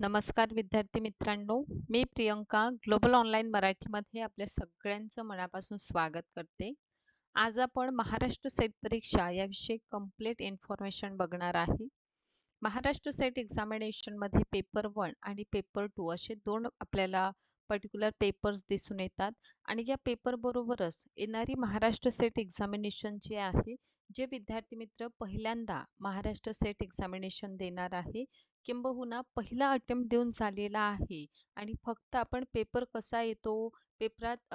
नमस्कार विद्यार्थी मित्रांनो मी प्रियंका ग्लोबल ऑनलाईन मराठीमध्ये आपल्या सगळ्यांचं मनापासून स्वागत करते. आज आपण महाराष्ट्र सेट परीक्षा याविषयी कंप्लीट इन्फॉर्मेशन बघणार आहे. महाराष्ट्र सेट एक्झामिनेशनमध्ये पेपर वन आणि पेपर टू असे दोन आपल्याला पर्टिक्युलर पेपर्स दिसून येतात. आणि या पेपरबरोबरच येणारी महाराष्ट्र सेट एक्झामिनेशन जी आहे जे विद्यार्थी मित्र पहिल्यांदा महाराष्ट्र सेट एक्झामिनेशन देणार आहे किंबहुना पहिला अटेम्प्ट देऊन झालेला आहे. आणि फक्त आपण पेपर कसा येतो पेपरात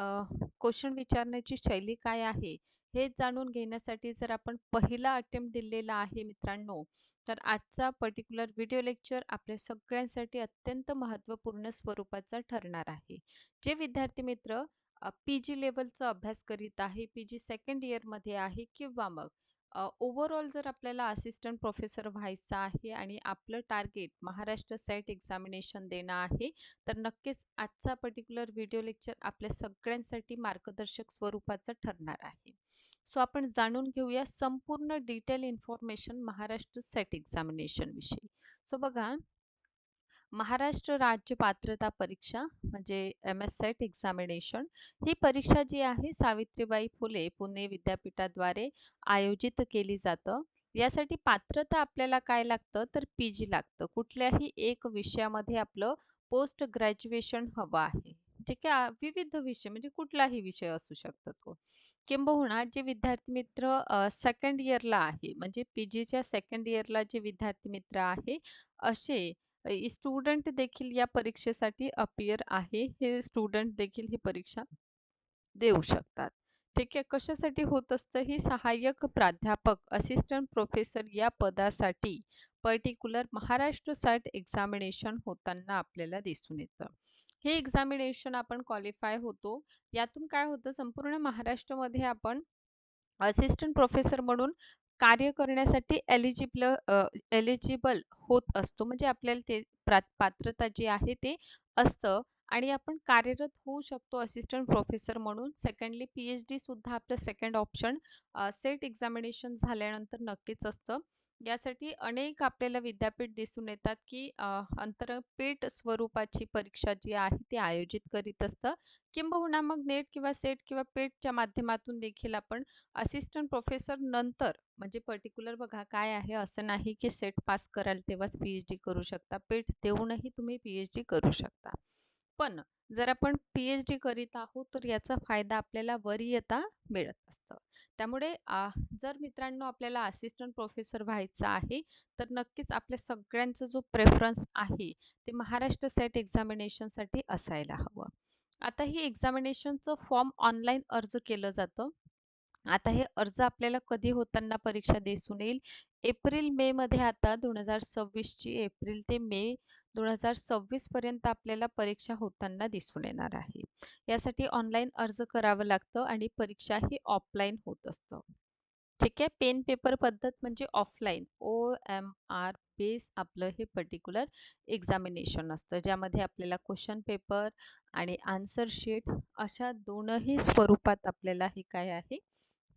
क्वेश्चन विचारण्याची शैली काय आहे हे जाणून घेण्यासाठी जर आपण पहिला अटेम्प्ट दिलेला आहे मित्रांनो तर आजचा पर्टिक्युलर व्हिडिओ लेक्चर आपल्या सगळ्यांसाठी अत्यंत महत्त्वपूर्ण स्वरूपाचा ठरणार आहे. जे विद्यार्थी मित्र पी जी लेवलचा अभ्यास करीत आहे पी जी सेकंड इयरमध्ये आहे किंवा मग ओव्हरऑल जर आपल्याला असिस्टंट प्रोफेसर व्हायचं आहे आणि आपलं टार्गेट महाराष्ट्र सेट एक्झामिनेशन देणं आहे तर नक्कीच आजचा पर्टिक्युलर व्हिडिओ लेक्चर आपल्या सगळ्यांसाठी मार्गदर्शक स्वरूपाचा ठरणार आहे. सो आपण जाणून घेऊया संपूर्ण detail information Maharashtra SET examination विषयी. सो बघा महाराष्ट्र राज्य पात्रता परीक्षा म्हणजे एम एस सेट एक्झामिनेशन ही परीक्षा जी आहे सावित्रीबाई फुले पुणे विद्यापीठाद्वारे आयोजित केली जातं. यासाठी पात्रता आपल्याला काय लागतं? तर पी जी लागतं. कुठल्याही एक विषयामध्ये आपलं पोस्ट ग्रॅज्युएशन हवं आहे. ठीक आहे? विविध विषय म्हणजे कुठलाही विषय असू शकतो तो. किंबहुना जे विद्यार्थी मित्र सेकंड इयरला आहे म्हणजे पी जीच्या सेकंड इयरला जे विद्यार्थी मित्र आहे असे स्टुडंट देखील या परीक्षेसाठी अपियर आहे. हे स्टुडंट देखील ही परीक्षा देऊ शकतात. ठीक आहे कशासाठी होत असतं? ही सहाय्यक प्राध्यापक असिस्टंट प्रोफेसर या पदासाठी पर्टिक्युलर महाराष्ट्र साईट एक्झामिनेशन होताना आपल्याला दिसून येतं. हे एक्झामिनेशन आपण क्वालिफाय होतो. यातून काय होतं? संपूर्ण महाराष्ट्रामध्ये आपण असिस्टंट प्रोफेसर म्हणून कार्य करण्यासाठी एलिजिबल एलिजिबल होत असतो. म्हणजे आपल्याला ते पात्रता जी आहे ते असतं. आणि आपण कार्यरत होऊ शकतो असिस्टंट प्रोफेसर म्हणून. सेकंडली पी एच डी सुद्धा आपलं सेकंड ऑप्शन सेट एक्झामिनेशन झाल्यानंतर नक्कीच असतं. यासाठी अनेक आपल्याला विद्यापीठ दिसून येतात की अंतरपीठ स्वरूपाची परीक्षा जी आहे ती आयोजित करीत असतं. किंबहुना मग नेट किंवा सेट किंवा पेटच्या माध्यमातून देखील आपण असिस्टंट प्रोफेसर नंतर म्हणजे पर्टिक्युलर बघा काय आहे असं नाही की सेट पास कराल तेव्हाच पी एच डी करू शकता. पेट देऊनही तुम्ही पी एच डी करू शकता. पण जर आपण पी एच डी करीत आहोत तर याचा फायदा आपल्याला वरीयता मिळत असतं. त्यामुळे जर मित्रांनो आपल्याला असिस्टंट प्रोफेसर व्हायचं आहे तर नक्कीच आपल्या सगळ्यांचा जो प्रेफरन्स आहे ते महाराष्ट्र सेट एक्झामिनेशनसाठी असायला हवं. आता ही एक्झामिनेशनचं फॉर्म ऑनलाईन अर्ज केलं जातं. आता हे अर्ज आपल्याला कधी होताना परीक्षा दिसून येईल? एप्रिल मे मध्ये आता दोन हजार सव्वीसची एप्रिल ते मे दोन हजार सव्वीस पर्यंत आपल्याला परीक्षा होताना दिसून येणार आहे. यासाठी ऑनलाईन अर्ज करावं लागतं आणि परीक्षा ही ऑफलाईन होत असतं. ठीक आहे? पेन पेपर पद्धत म्हणजे offline. O M R base आपलं हे पर्टिक्युलर एक्झामिनेशन असतं ज्यामध्ये आपल्याला क्वेश्चन पेपर आणि आन्सर शीट अशा दोनही स्वरूपात आपल्याला हे काय आहे?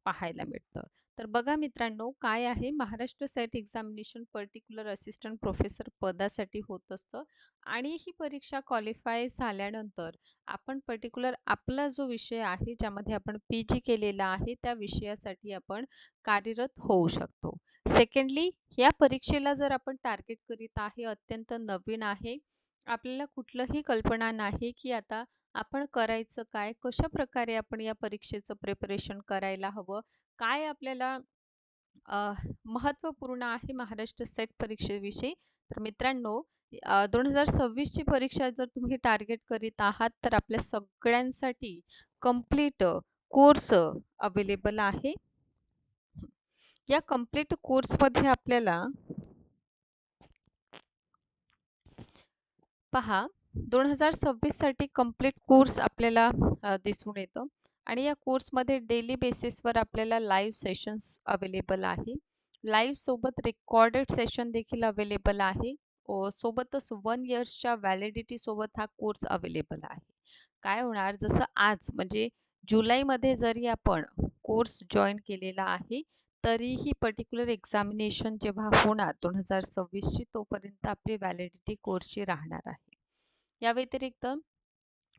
पाहायला मिळतं. तर बघा मित्रांनो काय आहे? Maharashtra SET examination particular assistant professor पदासाठी होत असतं आणि ही परीक्षा क्वालिफाय झाल्यानंतर आपण पर्टिक्युलर आपला जो विषय आहे ज्यामध्ये आपण पी जी केलेला आहे त्या विषयासाठी आपण कार्यरत होऊ शकतो. सेकंडली या परीक्षेला जर आपण टार्गेट करीत आहे अत्यंत नवीन आहे आपल्याला कुठलंही कल्पना नाही की आता आपण करायचं काय? कशा प्रकारे आपण या परीक्षेचं प्रिपरेशन करायला हवं? काय आपल्याला महत्त्वपूर्ण आहे महाराष्ट्र सेट परीक्षेविषयी? तर मित्रांनो दोन हजार सव्वीसची परीक्षा जर तुम्ही टार्गेट करीत आहात तर आपल्या सगळ्यांसाठी कंप्लीट कोर्स अवेलेबल आहे. या कंप्लीट कोर्समध्ये आपल्याला पहा दोन हजार सव्वीससाठी कंप्लीट कोर्स आपल्याला दिसून येतं. आणि या कोर्समध्ये डेली बेसिसवर आपल्याला लाईव्ह सेशन्स अवेलेबल आहे. लाईव्ह सोबत रेकॉर्डेड सेशन देखील अवेलेबल आहे. सोबतच वन इयर्सच्या व्हॅलिडिटी सोबत हा कोर्स अवेलेबल आहे. काय होणार? जसं आज म्हणजे जुलैमध्ये जरी आपण कोर्स जॉईन केलेला आहे तरीही पर्टिक्युलर एक्झामिनेशन जेव्हा होणार दोन हजार सव्वीसची तोपर्यंत आपली व्हॅलिडिटी कोर्सची राहणार आहे. या व्यतिरिक्त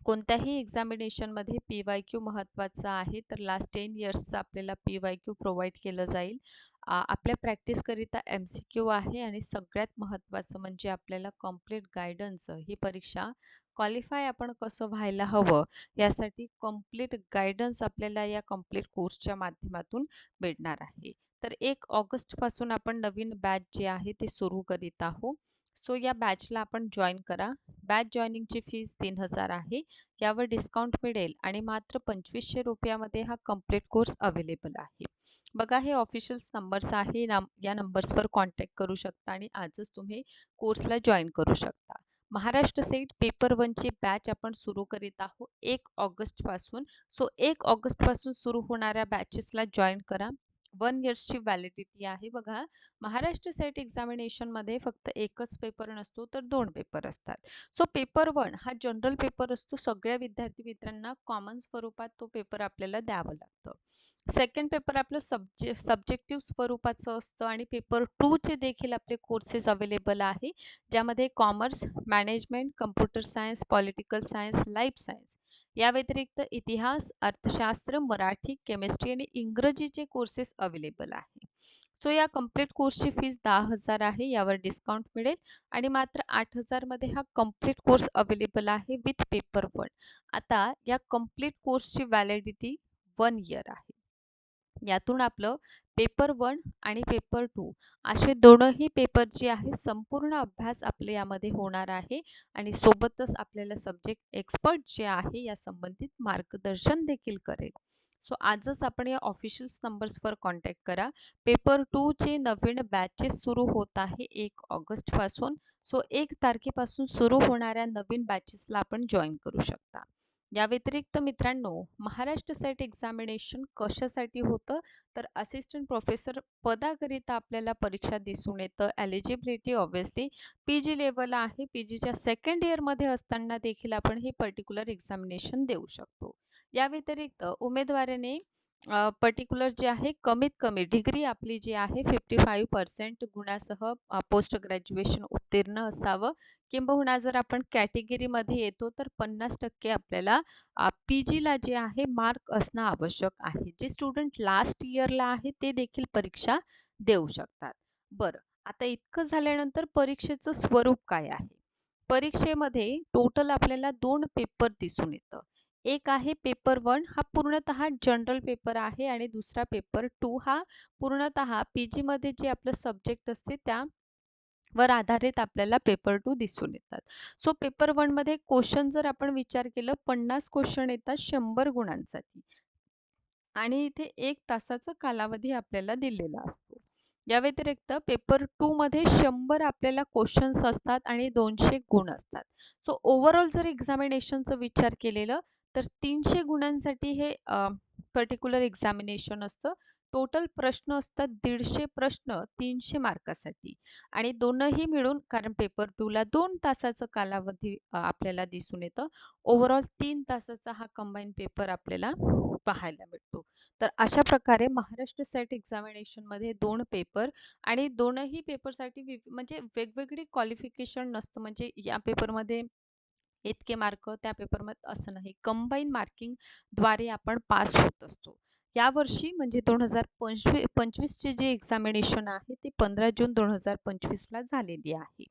कोणत्याही एक्झामिनेशनमध्ये पी वाय क्यू महत्त्वाचा आहे तर लास्ट टेन इयर्सचं आपल्याला पी वाय क्यू प्रोव्हाइड केलं जाईल. आपल्या प्रॅक्टिसकरिता एम सी क्यू आहे आणि सगळ्यात महत्त्वाचं म्हणजे आपल्याला कंप्लीट गायडन्स ही परीक्षा क्वालिफाय आपण कसं व्हायला हवं यासाठी कंप्लीट गायडन्स आपल्याला या कंप्लीट कोर्सच्या माध्यमातून मिळणार आहे. तर एक ऑगस्टपासून आपण नवीन बॅच जे आहे ते सुरू करीत आहोत. सो या बॅचला आपण जॉईन करा. बॅच जॉईनिंगची फीस तीन हजार आहे. यावर डिस्काउंट मिळेल आणि मात्र पंचवीसशे रुपयामध्ये हा कंप्लीट कोर्स अवेलेबल आहे. बघा हे ऑफिशियल्स नंबर्स आहे. ना या नंबर्सवर कॉन्टॅक्ट करू शकता आणि आजच तुम्ही कोर्सला जॉईन करू शकता. महाराष्ट्र सेट पेपर वनची बॅच आपण सुरू करीत आहोत एक ऑगस्टपासून. सो एक ऑगस्टपासून सुरू होणाऱ्या बॅचेसला जॉईन करा. वन इयर्सची व्हॅलिडिटी आहे. बघा महाराष्ट्र सेट एक्झामिनेशनमध्ये फक्त एकच पेपर नसतो तर दोन पेपर असतात. सो पेपर वन हा जनरल पेपर असतो. सगळ्या विद्यार्थी मित्रांना कॉमन स्वरूपात तो पेपर आपल्याला द्यावं लागतं. सेकंड पेपर आपलं सब्जे सब्जेक्टिव्ह स्वरूपाचं असतं आणि पेपर टूचे देखील आपले कोर्सेस अवेलेबल आहे ज्यामध्ये commerce management computer science political science life science या व्यतिरिक्त इतिहास अर्थशास्त्र मराठी केमिस्ट्री आणि इंग्रजीचे कोर्सेस अवेलेबल आहे. सो या कंप्लीट कोर्सची फीस दहा हजार आहे यावर डिस्काउंट मिळेल आणि मात्र आठ हजारमध्ये हा कंप्लीट कोर्स अवेलेबल आहे विथ पेपर वन आता या कंप्लीट कोर्सची व्हॅलिडिटी वन इयर आहे. यातून आपलं पेपर वन आणि पेपर टू असे दोनही पेपर जे आहे संपूर्ण अभ्यास आपले यामध्ये होणार आहे आणि सोबतच आपल्याला सब्जेक्ट एक्सपर्ट जे आहे या संबंधित मार्गदर्शन देखील करेल. सो आजच आपण या ऑफिशियल्स नंबर्सवर कॉन्टॅक्ट करा. पेपर टूचे नवीन बॅचेस सुरू होत आहे एक ऑगस्टपासून. सो एक तारखेपासून सुरू होणाऱ्या नवीन बॅचेसला आपण जॉईन करू शकता. या व्यतिरिक्त मित्रांनो महाराष्ट्र सेट एक्झामिनेशन कशासाठी होतं? तर असिस्टंट प्रोफेसर पदाकरिता आपल्याला परीक्षा दिसून येतं. Eligibility obviously P G level आहे. पी जीच्या सेकंड इयरमध्ये असताना देखील आपण हे पर्टिक्युलर एक्झामिनेशन देऊ शकतो. या व्यतिरिक्त उमेदवाराने पर्टिक्युलर जे आहे कमीत कमी डिग्री आपली जी आहे फिफ्टी फाईव्ह पर्सेंट गुणासह पोस्ट ग्रॅज्युएशन उत्तीर्ण असावं. किंबहुना जर आपण कॅटेगरीमध्ये येतो तर पन्नास टक्के आपल्याला पी जीला जे आहे मार्क असणं आवश्यक आहे. जे स्टुडंट लास्ट इयरला आहे ते देखील परीक्षा देऊ शकतात. बरं आता इतकं झाल्यानंतर परीक्षेचं स्वरूप काय आहे? परीक्षेमध्ये टोटल आपल्याला दोन पेपर दिसून येतं. एक आहे पेपर वन हा पूर्णतः जनरल पेपर आहे आणि दुसरा पेपर टू. हा पूर्णतः पी जीमध्ये जे आपलं सब्जेक्ट असते त्या वर आधारित आपल्याला पेपर टू दिसून येतात. सो पेपर वनमध्ये क्वेश्चन जर आपण विचार केलं पन्नास क्वेश्चन येतात शंभर गुणांसाठी. आणि इथे एक तासाचा कालावधी आपल्याला दिलेला असतो. या व्यतिरिक्त पेपर टू मध्ये शंभर आपल्याला क्वेश्चन्स असतात आणि दोनशे गुण असतात. सो ओव्हरऑल जर एक्झामिनेशनचं विचार केलेलं तर तीनशे गुणांसाठी हे पर्टिक्युलर एक्झामिनेशन असतं. टोटल प्रश्न असतात दीडशे प्रश्न तीनशे मार्कासाठी. आणि दोनही मिळून कारण पेपर टूला दोन तासाचं कालावधी आपल्याला दिसून येतं. ओव्हरऑल तीन तासाचा हा कंबाईन पेपर आपल्याला पाहायला मिळतो. तर अशा प्रकारे महाराष्ट्र सेट एक्झामिनेशनमध्ये दोन पेपर आणि दोनही पेपरसाठी म्हणजे वेगवेगळी क्वालिफिकेशन नसतं. म्हणजे या पेपरमध्ये इतके मार्क त्या पेपरमध्ये असं नाही. कंबाईन मार्किंगद्वारे आपण पास होत असतो. यावर्षी म्हणजे दोन हजार पंचवी पंचवीसचे जे एक्झामिनेशन आहे ते पंधरा जून दोन हजार पंचवीसला झालेली आहे.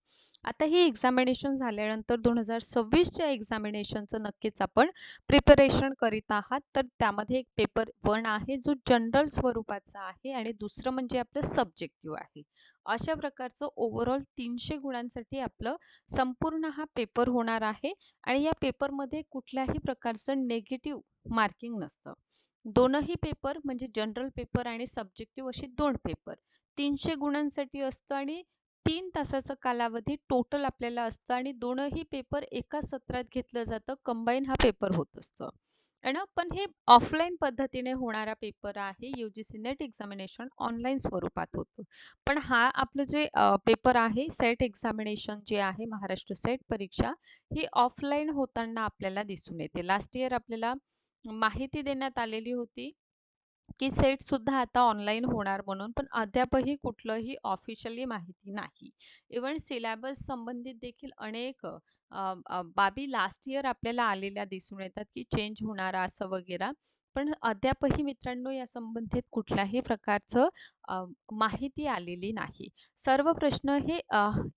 आता ही एक्झामिनेशन झाल्यानंतर दोन हजार सव्वीसच्या एक्झामिनेशनचं नक्कीच आपण प्रिपरेशन करीत आहात. तर त्यामध्ये एक पेपर वन आहे जो जनरल स्वरूपाचा आहे आणि दुसरं म्हणजे आपलं सब्जेक्टिव्ह आहे. अशा प्रकारचं ओव्हरऑल तीनशे गुणांसाठी आपलं संपूर्ण हा पेपर होणार आहे आणि या पेपरमध्ये कुठल्याही प्रकारचं नेगेटिव्ह मार्किंग नसतं. दोनही पेपर म्हणजे जनरल पेपर आणि सब्जेक्टिव्ह असे दोन पेपर तीनशे गुणांसाठी असतं आणि तीन तासाचा कालावधी टोटल आपल्याला असतं आणि दोनही पेपर एका सत्रात घेतलं जातं. कंबाईन हा पेपर होत असतं. ना? पण हे ऑफलाईन पद्धतीने होणारा पेपर आहे. U G C NET examination online स्वरूपात होतं. पण हा आपलं जे पेपर आहे सेट एक्झामिनेशन जे आहे महाराष्ट्र सेट परीक्षा ही ऑफलाईन होताना आपल्याला दिसून येते. लास्ट इयर आपल्याला माहिती देण्यात आलेली होती. की सेटसुद्धा आता ऑनलाईन होणार म्हणून, पण अद्यापही कुठलंही ऑफिशियली माहिती नाही. इव्हन सिलॅबस संबंधित देखील अनेक अ, अ, बाबी लास्ट इयर आपल्याला आलेल्या दिसून येतात, की चेंज होणार असं वगैरे. पण अद्यापही मित्रांनो या संबंधित कुठल्याही प्रकारचं अ, माहिती आलेली नाही. सर्व प्रश्न हे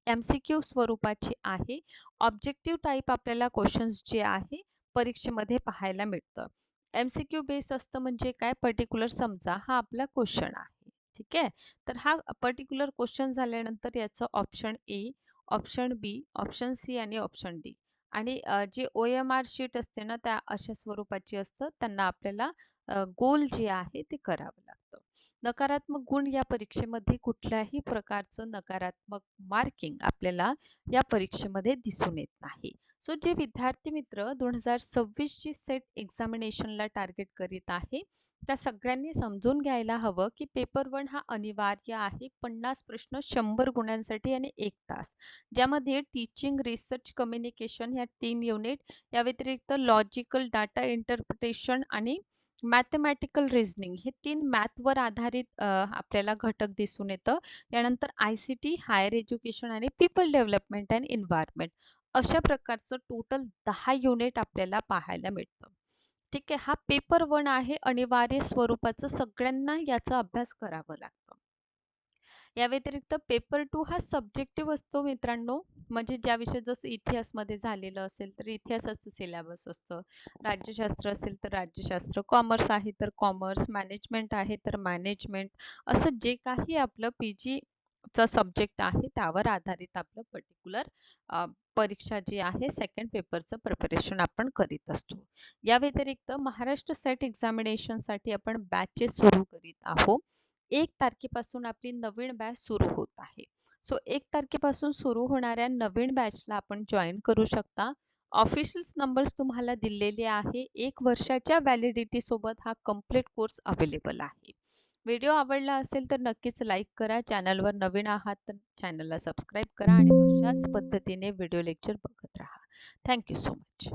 एम-सी-क्यू स्वरूपाचे आहे. ऑब्जेक्टिव्ह टाईप आपल्याला क्वेश्चन्स जे आहे परीक्षेमध्ये पाहायला मिळतं. एम-सी-क्यू बेस असतं म्हणजे काय पर्टिक्युलर समजा हा आपला क्वेश्चन आहे. ठीक आहे. तर हा पर्टिक्युलर क्वेश्चन झाल्यानंतर याचं option A, option B, option C आणि ऑप्शन डी आणि जे ओ-एम-आर शीट असते ना त्या अशा स्वरूपाची असतं. त्यांना आपल्याला गोल जे आहे ते करावं लागतं. नकारात्मक गुण या परीक्षेमध्ये कुठल्याही प्रकारचं नकारात्मक मार्किंग आपल्याला या परीक्षेमध्ये दिसून येत नाही. सो जे विद्यार्थी मित्र दोन हजार सव्वीसची सेट एक्झामिनेशनला टार्गेट करीत आहे, त्या सगळ्यांनी समजून घ्यायला हवं, की पेपर वन हा अनिवार्य आहे. 50 प्रश्न शंभर गुणांसाठी आणि एक तास. ज्यामध्ये टीचिंग, रिसर्च, कम्युनिकेशन या तीन युनिट, या व्यतिरिक्त लॉजिकल, डाटा इंटरप्रिटेशन आणि मॅथमॅटिकल रिझनिंग हे तीन मॅथवर आधारित आपल्याला घटक दिसून येतं. यानंतर I C T, higher education आणि पीपल डेव्हलपमेंट अँड एन्व्हायर्नमेंट अशा प्रकारचं टोटल दहा युनिट आपल्याला पाहायला मिळतं. ठीक आहे. हा पेपर वन आहे अनिवार्य स्वरूपाचं सगळ्यांना याचा अभ्यास करावं लागतं. या व्यतिरिक्त पेपर टू हा सब्जेक्टिव्ह असतो मित्रांनो. म्हणजे ज्या विषय जसं इतिहासमध्ये झालेलं असेल तर इतिहासाचं सिलेबस असतं. राज्यशास्त्र असेल तर राज्यशास्त्र, कॉमर्स आहे तर कॉमर्स, मॅनेजमेंट आहे तर मॅनेजमेंट असं जे काही आपलं पी-जीचं सब्जेक्ट आहे त्यावर आधारित आपलं पर्टिक्युलर परीक्षा जी आहे सेकंड पेपरचं प्रिपरेशन आपण करीत असतो. या व्यतिरिक्त महाराष्ट्र सेट एक्झामिनेशनसाठी आपण बॅचेस सुरू करीत आहोत. एक तारखेपासून आपली नवीन बॅच सुरू होत आहे. सो एक तारखेपासून सुरू होणाऱ्या नवीन बॅचला आपण जॉईन करू शकता. ऑफिशियल नंबर्स तुम्हाला दिलेले आहे. एक वर्षाच्या व्हॅलिडिटीसोबत हा कंप्लीट कोर्स अवेलेबल आहे. व्हिडिओ आवडला असेल तर नक्कीच लाईक करा. चॅनलवर नवीन आहात तर चॅनलला सबस्क्राईब करा आणि अशाच पद्धतीने व्हिडिओ लेक्चर बघत राहा. Thank you so much.